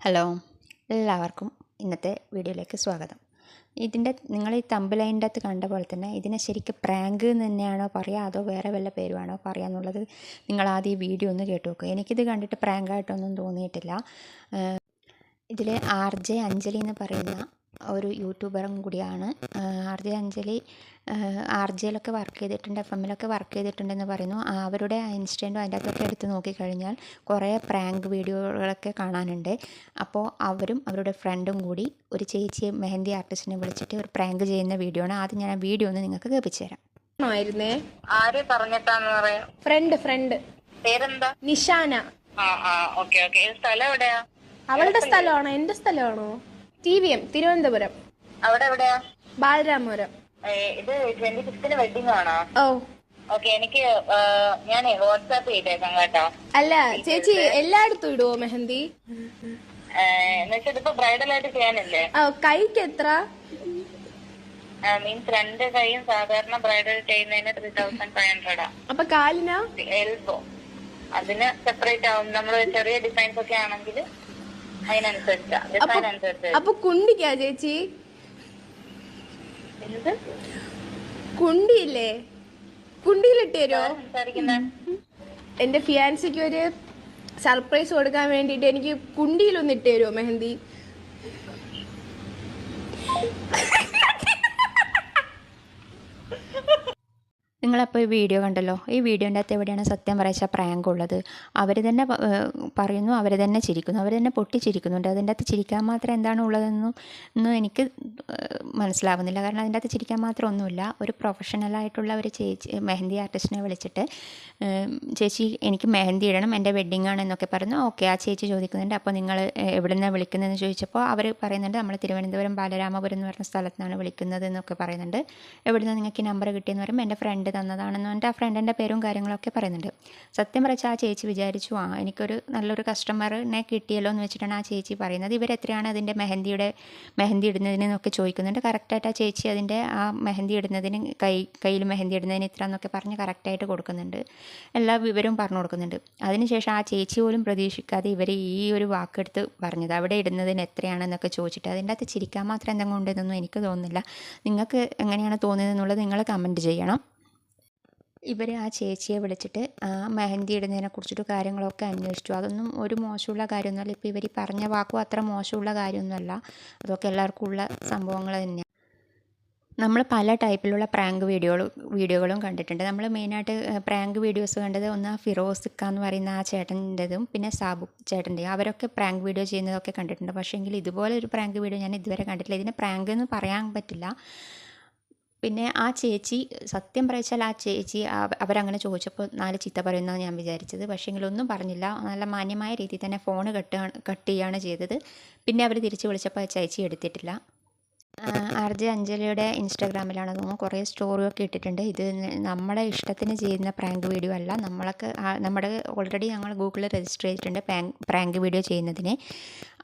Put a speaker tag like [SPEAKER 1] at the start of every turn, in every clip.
[SPEAKER 1] Hello എല്ലാവർക്കും ഇന്നത്തെ വീഡിയോയിലേക്ക് സ്വാഗതം. ഇതിന്റെ നിങ്ങൾ ഈ തമ്പ് ലൈന്റെ അകത്ത് കണ്ട പോലെ തന്നെ ഇതിനെ ശരിക്കും പ്രാങ്ക് എന്ന് തന്നെയാണോ പറയുക അതോ വേറെ വല്ല പേരുമാണോ പറയുക എന്നുള്ളത് നിങ്ങൾ ആദ്യം ഈ വീഡിയോ ഒന്ന് കേട്ടു നോക്കുക എനിക്കിത് കണ്ടിട്ട് പ്രാങ്കായിട്ടൊന്നും തോന്നിയിട്ടില്ല. ഇതിൽ ആർ ജെ അഞ്ജലി എന്ന് പറയുന്ന ഒരു യൂട്യൂബറും കൂടിയാണ്. ആർ ജെ അഞ്ജലി ആർ ജെയിലൊക്കെ വർക്ക് ചെയ്തിട്ടുണ്ട് എഫ് എമ്മിലൊക്കെ വർക്ക് ചെയ്തിട്ടുണ്ടെന്ന് പറയുന്നു. ആ, അവരുടെ ഇൻസ്റ്റന്റും അതിന്റെ അകത്തൊക്കെ എടുത്ത് നോക്കിക്കഴിഞ്ഞാൽ കുറേ പ്രാങ്ക് വീഡിയോകളൊക്കെ കാണാനുണ്ട്. അപ്പോൾ അവരും അവരുടെ ഫ്രണ്ടും കൂടി ഒരു ചേച്ചിയെ മെഹന്തി ആർട്ടിസ്റ്റിനെ വിളിച്ചിട്ട് ഒരു പ്രാങ്ക് ചെയ്യുന്ന വീഡിയോ ആണ്. ആദ്യം ഞാൻ ആ വീഡിയോ ഒന്ന് നിങ്ങൾക്ക് കേൾപ്പിച്ചു തരാം.
[SPEAKER 2] ആയിരുന്നേ?
[SPEAKER 3] ആര് പറഞ്ഞിട്ടാന്ന് പറയാ?
[SPEAKER 2] ഫ്രണ്ട് ഫ്രണ്ട്
[SPEAKER 3] പേരെന്താ?
[SPEAKER 2] നിഷാന.
[SPEAKER 3] ആ ആ ഓക്കെ ഓക്കെ. സ്ഥലം എവിടെയാ?
[SPEAKER 2] അവളുടെ സ്ഥലമാണോ? എന്റെ സ്ഥലമാണോ? T V M Thiruvananthapuram.
[SPEAKER 3] അവിടെ എവിടെയാ?
[SPEAKER 2] ബാലരാമപുരം.
[SPEAKER 3] ഇത് ട്വന്റി ഫിഫ്തിന് വെഡിങ് ആണോ?
[SPEAKER 2] ഓ.
[SPEAKER 3] ഓക്കെ എനിക്ക് ഞാൻ വാട്സാപ്പ് ചെയ്തേക്കാം കേട്ടോ.
[SPEAKER 2] അല്ല ചേച്ചി എല്ലായിടത്തും ഇടുവോ മെഹന്തി?
[SPEAKER 3] എന്നുവെച്ചാൽ ഇതിപ്പോ ബ്രൈഡൽ ആയിട്ട് ചെയ്യാനല്ലേ?
[SPEAKER 2] ഓ കൈക്ക് എത്ര?
[SPEAKER 3] മീൻസ് രണ്ട് കൈയും സാധാരണ ബ്രൈഡൽ ചെയ്യുന്നതിന് ത്രീ തൗസൻഡ് ഫൈവ് ഹൺഡ്രഡ്
[SPEAKER 2] അപ്പൊ കാലിനാ?
[SPEAKER 3] എൽബോ. അതിന് സെപ്പറേറ്റ് ആവും. നമ്മൾ ചെറിയ ഡിസൈൻസ് ഒക്കെ ആണെങ്കിൽ അതിനനുസരിച്ചാ.
[SPEAKER 2] അപ്പൊ കുണ്ടിക്കാ ചേച്ചി? കുണ്ടിയില്ലേ? കുണ്ടിയിലിട്ട് തരുമോ എന്റെ ഫിയാൻസിക്ക് ഒരു സർപ്രൈസ് കൊടുക്കാൻ വേണ്ടിയിട്ട് എനിക്ക് കുണ്ടിയിലൊന്ന് ഇട്ട് തരുമോ മെഹന്തി?
[SPEAKER 1] നിങ്ങളപ്പോൾ ഈ വീഡിയോ കണ്ടല്ലോ? ഈ വീഡിയോന്റെ അകത്ത് എവിടെയാണ് സത്യം പറയച്ച പ്രാങ്ക് ഉള്ളത്? അവർ തന്നെ പറയുന്നു അവർ തന്നെ ചിരിക്കുന്നു അവർ തന്നെ പൊട്ടിച്ചിരിക്കുന്നുണ്ട്. അതിന്റെ അകത്ത് ചിരിക്കാൻ മാത്രം എന്താണ് ഉള്ളതെന്നും ഒന്നും എനിക്ക് മനസ്സിലാവുന്നില്ല. കാരണം അതിന്റെ അകത്ത് ചിരിക്കാൻ മാത്രം ഒന്നുമില്ല. ഒരു പ്രൊഫഷണലായിട്ടുള്ള ഒരു ചേച്ചി മെഹന്തി ആർട്ടിസ്റ്റിനെ വിളിച്ചിട്ട് ചേച്ചി എനിക്ക് മെഹന്തി ഇടണം എന്റെ വെഡ്ഡിംഗ് ആണ് എന്നൊക്കെ പറഞ്ഞു. ഓക്കെ ആ ചേച്ചി ചോദിക്കുന്നുണ്ട് അപ്പോൾ നിങ്ങൾ എവിടെ നിന്നാണ് വിളിക്കുന്നതെന്ന്? ചോദിച്ചപ്പോൾ അവർ പറയുന്നുണ്ട് നമ്മൾ തിരുവനന്തപുരം ബാലരാമപുരം എന്ന് പറഞ്ഞ സ്ഥലത്ത് നിന്നാണ് വിളിക്കുന്നത് എന്നൊക്കെ പറയുന്നുണ്ട്. എവിടെ നിന്ന് നിങ്ങൾക്ക് ഈ നമ്പർ കിട്ടിയെന്ന്? പറയുമ്പോൾ എന്റെ ഫ്രണ്ട് തന്നതാണെന്ന് പറഞ്ഞിട്ട് ആ ഫ്രണ്ടിന്റെ പേരും കാര്യങ്ങളൊക്കെ പറയുന്നുണ്ട്. സത്യം പറഞ്ഞാൽ ആ ചേച്ചി വിചാരിച്ചു ആ എനിക്കൊരു നല്ലൊരു കസ്റ്റമറിനെ കിട്ടിയല്ലോ എന്ന് വെച്ചിട്ടാണ് ആ ചേച്ചി പറയുന്നത്. ഇവരെത്രയാണ് അതിന്റെ മെഹന്തിയുടെ മെഹന്തി ഇടുന്നതിന് എന്നൊക്കെ ചോദിക്കുന്നുണ്ട്. കറക്റ്റായിട്ട് ആ ചേച്ചി അതിന്റെ ആ മെഹന്തി ഇടുന്നതിന് കൈ കയ്യിൽ മെഹന്തി ഇടുന്നതിന് ഇത്ര എന്നൊക്കെ പറഞ്ഞ് കറക്റ്റായിട്ട് കൊടുക്കുന്നുണ്ട്. എല്ലാ വിവരവും പറഞ്ഞു കൊടുക്കുന്നുണ്ട്. അതിനുശേഷം ആ ചേച്ചി പോലും പ്രതീക്ഷിക്കാതെ ഇവർ ഈ ഒരു വാക്കെടുത്ത് പറഞ്ഞത് അവിടെ ഇടുന്നതിന് എത്രയാണെന്നൊക്കെ ചോദിച്ചിട്ട് അതിന്റെ അകത്ത് ചിരിക്കാൻ മാത്രം എന്തെങ്കിലും ഉണ്ടെന്നൊന്നും എനിക്ക് തോന്നുന്നില്ല. നിങ്ങൾക്ക് എങ്ങനെയാണ് തോന്നിയതെന്നുള്ളത് നിങ്ങൾ കമന്റ് ചെയ്യണം. ഇവർ ആ ചേച്ചിയെ വിളിച്ചിട്ട് ആ മെഹന്തി ഇടുന്നതിനെ കുറിച്ചിട്ട് കാര്യങ്ങളൊക്കെ അന്വേഷിച്ചു. അതൊന്നും ഒരു മോശമുള്ള കാര്യമൊന്നുമല്ല. ഇപ്പോൾ ഇവർ പറഞ്ഞ വാക്കും അത്ര മോശമുള്ള കാര്യമൊന്നുമല്ല. അതൊക്കെ എല്ലാവർക്കും ഉള്ള സംഭവങ്ങൾ തന്നെയാണ് നമ്മൾ പല ടൈപ്പിലുള്ള പ്രാങ്ക് വീഡിയോകളും വീഡിയോകളും കണ്ടിട്ടുണ്ട്. നമ്മൾ മെയിനായിട്ട് പ്രാങ്ക് വീഡിയോസ് കണ്ടത് ഒന്ന് ആ ഫിറോസിക്ക എന്ന് പറയുന്ന ആ ചേട്ടന്റെതും പിന്നെ സാബു ചേട്ടന്റെയും അവരൊക്കെ പ്രാങ്ക് വീഡിയോ ചെയ്യുന്നതൊക്കെ കണ്ടിട്ടുണ്ട്. പക്ഷേ എങ്കിൽ ഇതുപോലെ ഒരു പ്രാങ്ക് വീഡിയോ ഞാൻ ഇതുവരെ കണ്ടിട്ടില്ല. ഇതിനെ പ്രാങ്ക് എന്ന് പറയാൻ പറ്റില്ല. പിന്നെ ആ ചേച്ചി സത്യം പറയിച്ചാൽ ആ ചേച്ചി അവരങ്ങനെ ചോദിച്ചപ്പോൾ നാല് ചീത്ത പറയുന്നതാണ് ഞാൻ വിചാരിച്ചത്. പക്ഷേ ഒന്നും പറഞ്ഞില്ല. നല്ല മാന്യമായ രീതിയിൽ തന്നെ ഫോൺ കട്ട് കട്ട് ചെയ്യുകയാണ് ചെയ്തത്. പിന്നെ അവർ തിരിച്ച് വിളിച്ചപ്പോൾ ചേച്ചി എടുത്തിട്ടില്ല. ആർ ജെ അഞ്ജലിയുടെ ഇൻസ്റ്റാഗ്രാമിലാണ്. തോന്നുന്നു കുറേ സ്റ്റോറിയൊക്കെ ഇട്ടിട്ടുണ്ട്. ഇത് നമ്മുടെ ഇഷ്ടത്തിന് ചെയ്യുന്ന പ്രാങ്ക് വീഡിയോ അല്ല. നമ്മൾക്ക് നമ്മുടെ ഓൾറെഡി ഞങ്ങൾ ഗൂഗിളിൽ രജിസ്റ്റർ ചെയ്തിട്ടുണ്ട് പ്രാങ്ക് വീഡിയോ ചെയ്യുന്നതിന്.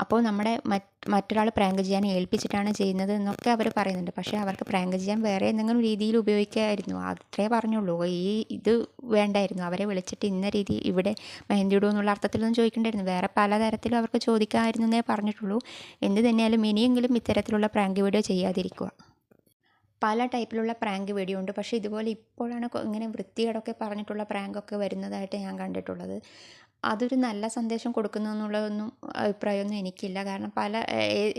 [SPEAKER 1] അപ്പോൾ നമ്മുടെ മറ്റ് മറ്റൊരാൾ പ്രാങ്ക് ചെയ്യാൻ ഏൽപ്പിച്ചിട്ടാണ് ചെയ്യുന്നത് എന്നൊക്കെ അവർ പറയുന്നുണ്ട്. പക്ഷേ അവർക്ക് പ്രാങ്ക് ചെയ്യാൻ വേറെ എന്തെങ്കിലും രീതിയിൽ ഉപയോഗിക്കാമായിരുന്നു അത്രേ പറഞ്ഞുള്ളൂ. ഈ ഇത് വേണ്ടായിരുന്നു. അവരെ വിളിച്ചിട്ട് ഇന്ന രീതി ഇവിടെ മെഹന്തി എന്നുള്ള അർത്ഥത്തിലൊന്നും ചോദിക്കേണ്ടായിരുന്നു. വേറെ പലതരത്തിലും അവർക്ക് ചോദിക്കാമായിരുന്നു എന്നേ പറഞ്ഞിട്ടുള്ളൂ. എന്ത് തന്നെയാലും ഇനിയെങ്കിലും ഇത്തരത്തിലുള്ള പ്രാങ്ക് വീഡിയോ ചെയ്യാതിരിക്കുക. പല ടൈപ്പിലുള്ള പ്രാങ്ക് വീഡിയോ ഉണ്ട്. പക്ഷേ ഇതുപോലെ ഇപ്പോഴാണ് ഇങ്ങനെ വൃത്തികേടൊക്കെ പറഞ്ഞിട്ടുള്ള പ്രാങ്കൊക്കെ വരുന്നതായിട്ട് ഞാൻ കണ്ടിട്ടുള്ളത്. അതൊരു നല്ല സന്ദേശം കൊടുക്കുന്നു എന്നുള്ളതൊന്നും അഭിപ്രായമൊന്നും എനിക്കില്ല. കാരണം പല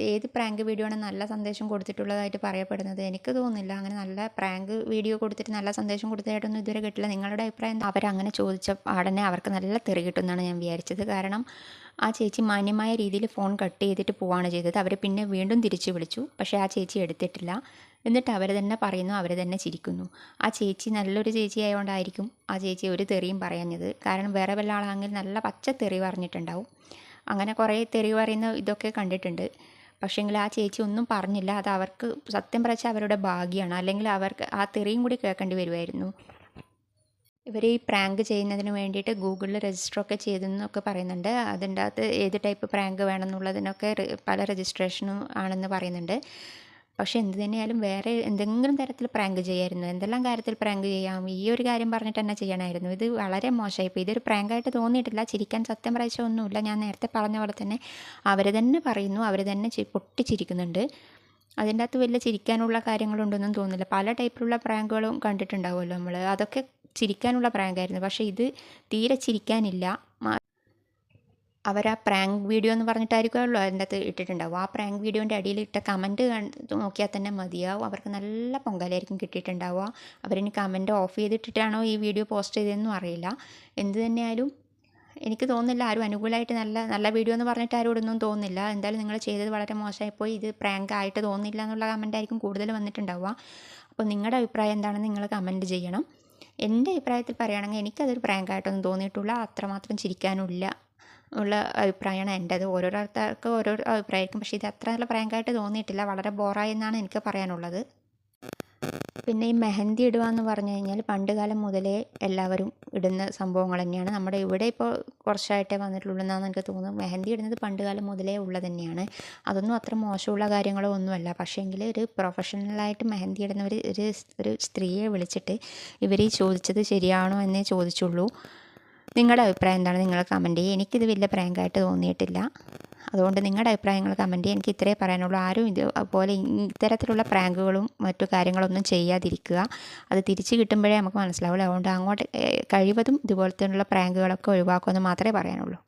[SPEAKER 1] ഏത് പ്രാങ്ക് വീഡിയോ ആണ് നല്ല സന്ദേശം കൊടുത്തിട്ടുള്ളതായിട്ട് പറയപ്പെടുന്നത്? എനിക്ക് തോന്നുന്നില്ല. അങ്ങനെ നല്ല പ്രാങ്ക് വീഡിയോ കൊടുത്തിട്ട് നല്ല സന്ദേശം കൊടുത്തതായിട്ടൊന്നും ഇതുവരെ കിട്ടില്ല. നിങ്ങളുടെ അഭിപ്രായം? അവരങ്ങനെ ചോദിച്ച പാടനെ അവർക്ക് നല്ല തെറി കിട്ടുമെന്നാണ് ഞാൻ വിചാരിച്ചത്. കാരണം ആ ചേച്ചി മാന്യമായ രീതിയിൽ ഫോൺ കട്ട് ചെയ്തിട്ട് പോവാണ് ചെയ്തത്. അവരെ പിന്നെ വീണ്ടും തിരിച്ചു വിളിച്ചു. പക്ഷേ ആ ചേച്ചി എടുത്തിട്ടില്ല. എന്നിട്ട് അവർ തന്നെ പറയുന്നു അവർ തന്നെ ചിരിക്കുന്നു. ആ ചേച്ചി നല്ലൊരു ചേച്ചി ആയതുകൊണ്ടായിരിക്കും ആ ചേച്ചി ഒരു തെറിയും പറയാഞ്ഞത്. കാരണം വേറെ വല്ല ആളാണെങ്കിൽ നല്ല പച്ച തെറി പറഞ്ഞിട്ടുണ്ടാവും. അങ്ങനെ കുറേ തെറി പറയുന്ന ഇതൊക്കെ കണ്ടിട്ടുണ്ട്. പക്ഷേങ്കിൽ ആ ചേച്ചി ഒന്നും പറഞ്ഞില്ല. അത് അവർക്ക് സത്യം പറച്ച അവരുടെ ഭാഗ്യമാണ് അല്ലെങ്കിൽ അവർക്ക് ആ തെറിയും കൂടി കേൾക്കേണ്ടി വരുമായിരുന്നു ഇവർ ഈ പ്രാങ്ക് ചെയ്യുന്നതിന് വേണ്ടിയിട്ട് ഗൂഗിളിൽ രജിസ്റ്റർ ഒക്കെ ചെയ്തെന്നൊക്കെ പറയുന്നുണ്ട്. അതിന്റെ അകത്ത് ഏത് ടൈപ്പ് പ്രാങ്ക് വേണമെന്നുള്ളതിനൊക്കെ പല രജിസ്ട്രേഷനും ആണെന്ന് പറയുന്നുണ്ട്. പക്ഷേ എന്ത് തന്നെയായാലും വേറെ എന്തെങ്കിലും തരത്തിൽ പ്രാങ്ക് ചെയ്യായിരുന്നു. എന്തെല്ലാം കാര്യത്തിൽ പ്രാങ്ക് ചെയ്യാം? ഈ ഒരു കാര്യം പറഞ്ഞിട്ട് തന്നെ ചെയ്യണമായിരുന്നു. ഇത് വളരെ മോശമായിപ്പോൾ ഇതൊരു പ്രാങ്കായിട്ട് തോന്നിയിട്ടില്ല. ചിരിക്കാൻ സത്യം പറയിച്ച ഒന്നുമില്ല. ഞാൻ നേരത്തെ പറഞ്ഞ പോലെ തന്നെ അവർ തന്നെ പറയുന്നു. അവർ തന്നെ പൊട്ടിച്ചിരിക്കുന്നുണ്ട്. അതിന്റെ അകത്ത് വലിയ ചിരിക്കാനുള്ള കാര്യങ്ങളുണ്ടെന്നും തോന്നുന്നില്ല. പല ടൈപ്പിലുള്ള പ്രാങ്കുകളും കണ്ടിട്ടുണ്ടാവുമല്ലോ നമ്മൾ അതൊക്കെ ചിരിക്കാനുള്ള പ്രാങ്കായിരുന്നു. പക്ഷേ ഇത് തീരെ ചിരിക്കാനില്ല. അവർ ആ പ്രാങ്ക് വീഡിയോ എന്ന് പറഞ്ഞിട്ടായിരിക്കുമല്ലോ അതിന്റെ അകത്ത് ഇട്ടിട്ടുണ്ടാവും ആ പ്രാങ്ക് വീഡിയോന്റെ അടിയിൽ ഇട്ട കമന്റ് നോക്കിയാൽ തന്നെ മതിയാവും. അവർക്ക് നല്ല പൊങ്കാലായിരിക്കും കിട്ടിയിട്ടുണ്ടാവുക. അവരിനി കമന്റ് ഓഫ് ചെയ്തിട്ടിട്ടാണോ ഈ വീഡിയോ പോസ്റ്റ് ചെയ്തതെന്നും അറിയില്ല. എന്ത് തന്നെയായാലും എനിക്ക് തോന്നുന്നില്ല ആരും അനുകൂലമായിട്ട് നല്ല നല്ല വീഡിയോ എന്ന് പറഞ്ഞിട്ട് ആരും ഇടുന്നൊന്നും തോന്നുന്നില്ല. എന്തായാലും നിങ്ങൾ ചെയ്തത് വളരെ മോശമായിപ്പോയി. ഇത് പ്രാങ്ക് ആയിട്ട് തോന്നുന്നില്ല എന്നുള്ള കമന്റ് ആയിരിക്കും കൂടുതൽ വന്നിട്ടുണ്ടാവുക. അപ്പോൾ നിങ്ങളുടെ അഭിപ്രായം എന്താണെന്ന് നിങ്ങൾ കമന്റ് ചെയ്യണം. എന്റെ അഭിപ്രായത്തിൽ പറയുകയാണെങ്കിൽ എനിക്കതൊരു പ്രാങ്കായിട്ടൊന്നും തോന്നിയിട്ടില്ല. അത്രമാത്രം ചിരിക്കാനില്ല ഉള്ള അഭിപ്രായമാണ് എന്റെ എന്റേത്. ഓരോരുത്തർക്ക് ഓരോ അഭിപ്രായമായിരിക്കും. പക്ഷേ ഇത് അത്ര നല്ല പ്രാങ്കായിട്ട് തോന്നിയിട്ടില്ല. വളരെ ബോറായി എന്നാണ് എനിക്ക് പറയാനുള്ളത്. പിന്നെ ഈ മെഹന്തി ഇടുക എന്ന് പറഞ്ഞു കഴിഞ്ഞാൽ പണ്ട് കാലം മുതലേ എല്ലാവരും ഇടുന്ന സംഭവങ്ങൾ തന്നെയാണ്. നമ്മുടെ ഇവിടെ ഇപ്പോൾ കുറച്ചായിട്ടേ വന്നിട്ടുള്ളൂ എന്നാണ് എനിക്ക് തോന്നുന്നത് മെഹന്തി ഇടുന്നത് പണ്ട് കാലം മുതലേ ഉള്ളത് തന്നെയാണ്. അതൊന്നും അത്ര മോശമുള്ള കാര്യങ്ങളോ ഒന്നുമല്ല. പക്ഷേങ്കിൽ ഒരു പ്രൊഫഷണലായിട്ട് മെഹന്തി ഇടുന്നവർ ഒരു ഒരു സ്ത്രീയെ വിളിച്ചിട്ട് ഇവർ ഈ ചോദിച്ചത് ശരിയാണോ എന്നേ ചോദിച്ചുള്ളൂ. നിങ്ങളുടെ അഭിപ്രായം എന്താണ്? നിങ്ങൾ കമന്റ് ചെയ്യുക എനിക്കിത് വലിയ പ്രാങ്കായിട്ട് തോന്നിയിട്ടില്ല. അതുകൊണ്ട് നിങ്ങളുടെ അഭിപ്രായങ്ങൾ കമന്റ് എനിക്ക് ഇത്രേ പറയാനുള്ളൂ. ആരും ഇതുപോലെ ഇത്തരത്തിലുള്ള പ്രാങ്കുകളും മറ്റു കാര്യങ്ങളൊന്നും ചെയ്യാതിരിക്കുക. അത് തിരിച്ച് കിട്ടുമ്പോഴേ നമുക്ക് മനസ്സിലാവുള്ളൂ. അതുകൊണ്ട് അങ്ങോട്ട് കഴിവതും ഇതുപോലത്തെയുള്ള പ്രാങ്കുകളൊക്കെ ഒഴിവാക്കുമെന്ന് മാത്രമേ പറയാനുള്ളൂ.